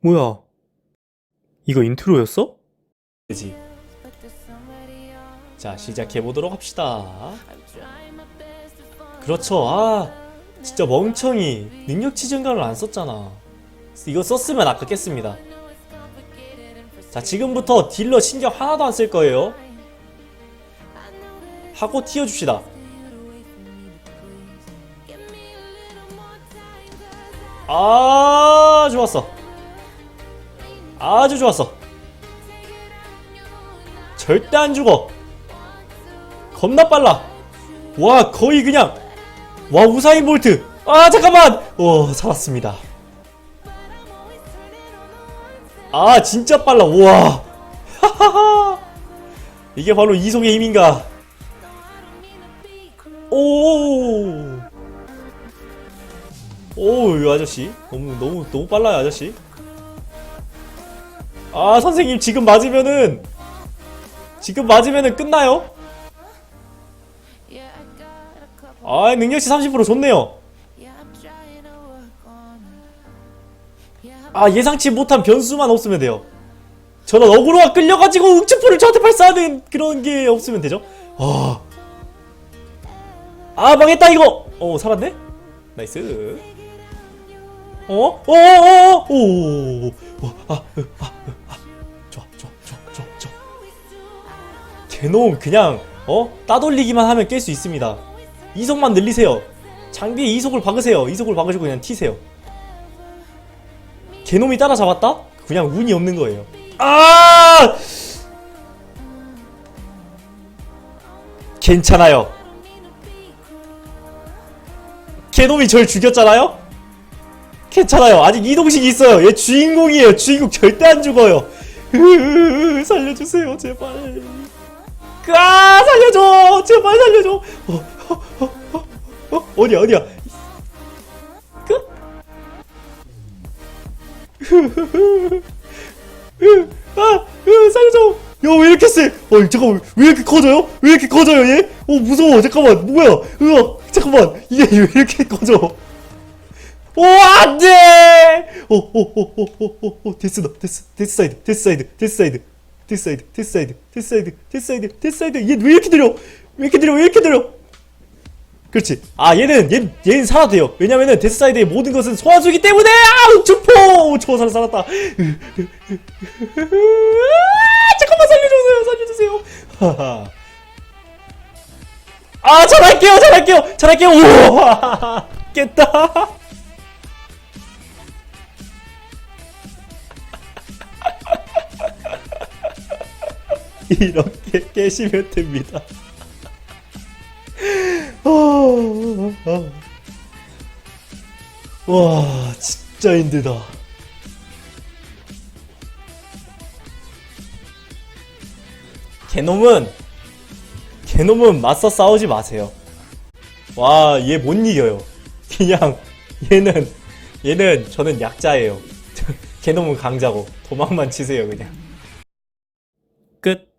뭐야? 이거 인트로였어? 그지? 자, 시작해보도록 합시다. 그렇죠. 아, 진짜 멍청이. 능력치 증가를 안 썼잖아. 이거 썼으면 아까 깼습니다. 자, 지금부터 딜러 신경 하나도 안 쓸 거예요. 하고 튀어줍시다. 아, 좋았어. 아주 좋았어. 절대 안 죽어. 겁나 빨라. 와, 거의 그냥. 와, 우사인 볼트. 아, 잠깐만. 오, 살았습니다. 아, 진짜 빨라. 우와. 하하하. 이게 바로 이속의 힘인가. 오. 오, 이 아저씨. 너무, 너무, 너무 빨라요, 아저씨. 아, 선생님, 지금 맞으면은, 지금 맞으면은 끝나요? 아, 능력치 30% 좋네요. 아, 예상치 못한 변수만 없으면 돼요. 저런 어그로가 끌려가지고 응축포를 저한테 발사하는 그런 게 없으면 되죠. 아, 아 망했다 이거. 어, 살았네. 나이스. 어? 어? 어? 어? 오. 어, 아, 으, 아, 으, 아. 좋아, 좋아, 좋아, 좋아, 좋아. 개놈 그냥 어 따돌리기만 하면 깰 수 있습니다. 이속만 늘리세요. 장비에 이속을 박으세요. 이속을 박으시고 그냥 튀세요. 개놈이 따라잡았다? 그냥 운이 없는 거예요. 아! 괜찮아요. 개놈이 절 죽였잖아요? 괜찮아요. 아직 이동식이 있어요. 얘 주인공이에요. 주인공 절대 안 죽어요. 살려주세요, 제발. 아, 살려줘! 제발 살려줘! 어, 어, 어, 어, 어, 어디야, 어디야? 아, 으, 살려줘! 야, 왜 이렇게 세? 어, 잠깐만, 왜 이렇게 커져요? 왜 이렇게 커져요, 얘? 어, 무서워, 잠깐만, 뭐야? 으아, 잠깐만, 이게 왜 이렇게 커져? 오, 안 돼! 오, 오, 오, 오, 오, 오, 오, 데스다, 데스, 데스 사이드, 데스 사이드, 데스 사이드, 데스 사이드, 데스 사이드, 데스 사이드, 데스 사이드, 데스 사이드, 얘 왜 이렇게 느려? 왜 이렇게 느려? 왜 이렇게 느려? 그렇지. 아, 얘는, 얘, 얘는 살아도 돼요. 왜냐면은 데스 사이드의 모든 것은 소화주기 때문에! 아, 주포! 저 사람 살았다. 아, 잠깐만 살려주세요, 살려주세요. 하하. 아, 잘할게요, 잘할게요, 잘할게요. 우와, 깼다. 이렇게 깨시면 됩니다. 와, 진짜 힘들다. 개놈은 개놈은 맞서 싸우지 마세요. 와, 얘 못 이겨요. 그냥 얘는 얘는 저는 약자예요. 개놈은 강자고 도망만 치세요, 그냥. 끝.